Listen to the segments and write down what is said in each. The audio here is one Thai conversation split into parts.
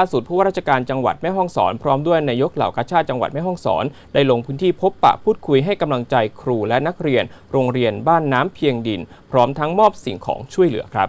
ล่าสุดผู้ว่าราชการจังหวัดแม่ฮ่องสอน พร้อมด้วยนายกเหล่ากาชาติจังหวัดแม่ฮ่องสอน ได้ลงพื้นที่พบปะพูดคุยให้กำลังใจครูและนักเรียน โรงเรียนบ้านน้ำเพียงดิน พร้อมทั้งมอบสิ่งของช่วยเหลือครับ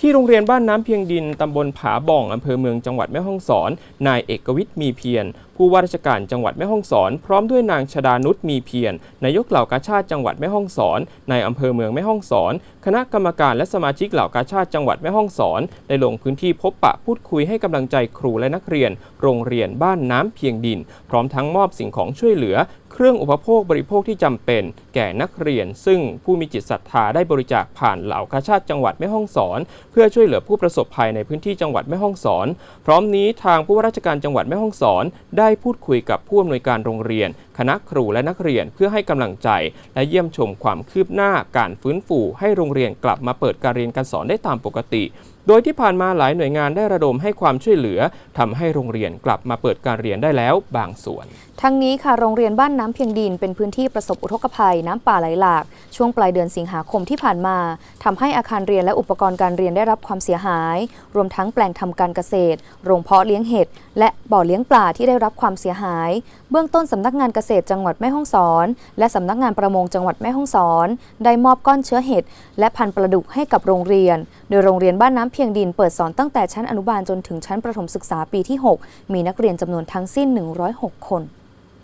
ที่โรงเรียนบ้านน้ำเพียงดินตำบลผาบ่องอำเภอเมืองจังหวัดแม่ฮ่องสอน นายเอกวิทย์มีเพียรผู้ว่าราชการจังหวัดแม่ฮ่องสอน พร้อมด้วยนางชดานุชมีเพียรนายกเหล่ากาชาติจังหวัดแม่ฮ่องสอนนายอำเภอเมืองแม่ฮ่องสอน คณะกรรมการและสมาชิกเหล่ากาชาติจังหวัดแม่ฮ่องสอนได้ลงพื้นที่พบปะพูดคุยให้กำลังใจครูและนักเรียน โรงเรียนบ้านน้ำเพียงดิน พร้อมทั้งมอบสิ่งของช่วยเหลือ เครื่องอุปโภคบริโภคที่จำเป็น แก่นักเรียน ซึ่งผู้มีจิตศรัทธาได้บริจาคผ่านเหล่ากาชาติจังหวัดแม่ฮ่องสอน เพื่อช่วยเหลือผู้ประสบภัยในพื้นที่จังหวัดแม่ฮ่องสอน พร้อมนี้ทางผู้ว่าราชการจังหวัดแม่ฮ่องสอน ได้พูดคุยกับผู้อำนวยการโรงเรียน คณะครูและนักเรียนเพื่อให้กำลังใจ และเยี่ยมชมความคืบหน้าการฟื้นฟูให้โรงเรียนกลับมาเปิดการเรียนการสอนได้ตามปกติ โดยที่ผ่านมาหลายหน่วยงานได้ระดมให้ความช่วยเหลือทำให้โรงเรียนกลับมาเปิดการเรียนได้แล้วบางส่วน ทั้งนี้ค่ะโรงเรียนบ้านน้ำเพียงดินเป็นพื้นที่ประสบอุทกภัยน้ำป่าไหลหลาก ช่วงปลายเดือนสิงหาคมที่ผ่านมาทำให้อาคารเรียนและอุปกรณ์การเรียนได้รับความเสียหาย รวมทั้งแปลงทำการเกษตร โรงเพาะเลี้ยงเห็ด และบ่อเลี้ยงปลาที่ได้รับความเสียหาย เบื้องต้นสำนักงานเกษตรจังหวัดแม่ฮ่องสอน และสำนักงานประมงจังหวัดแม่ฮ่องสอน ได้มอบก้อนเชื้อเห็ดและพันธุ์ปลาดุกให้กับโรงเรียน โดยโรงเรียนบ้านน้ำเพียงดินเปิดสอนตั้งแต่ชั้นอนุบาลจนถึงชั้นประถมศึกษาปีที่ 6 มีนักเรียนจำนวนทั้งสิ้น 106 คน